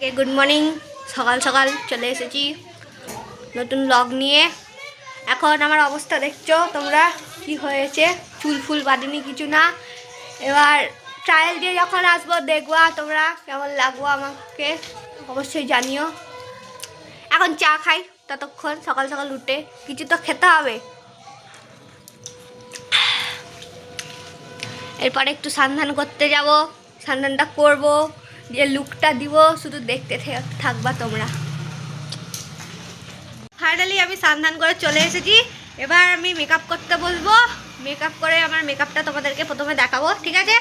Good morning সকাল সকাল চলে এসেছি নতুন লগ নিয়ে। এখন আমার অবস্থা দেখছ তোমরা? কি হয়েছে? চুল ফুল বাঁধিনি কিছু না। এবার ট্রায়াল দিয়ে যখন আসব, দেখবা। তোমরা কেমন লাগবো আমাকে অবশ্যই জানিও। এখন চা খাই ততক্ষণ, সকাল সকাল উঠে। কিছু তো খেতে হবে। এরপরে একটু সন্ধান করতে যাব, সন্ধানটা করব। যে লুকটা দিব, শুধু দেখতে থাকবা তোমরা। ফাইনালি আমি সন্ধান করে চলে এসেছি। এবার আমি মেকআপ করতে বলব মেকআপ করে আমার মেকআপটা তোমাদেরকে প্রথমে দেখাবো, ঠিক আছে?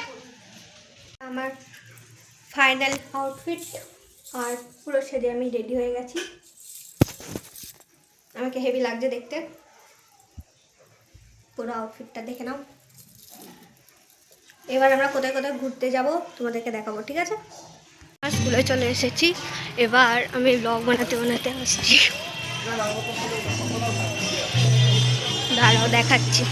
আমার ফাইনাল আউটফিট আর পুরো সেজে আমি রেডি হয়ে গেছি। আমাকে হেভি লাগছে দেখতে। পুরো আউটফিটটা দেখে নাও। এবার আমরা কোথায় কোথায় ঘুরতে যাব তোমাদেরকে দেখাবো, ঠিক আছে? স্কুলে চলে এসেছি। এবার আমি ব্লগ বানাতে বানাতে আসছি। দাঁড়াও দেখাচ্ছি।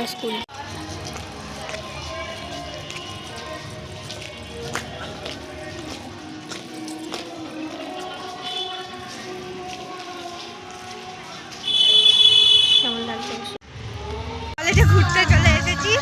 আরেকটা স্কুল। কলেজে ঘুরতে চলে এসেছি।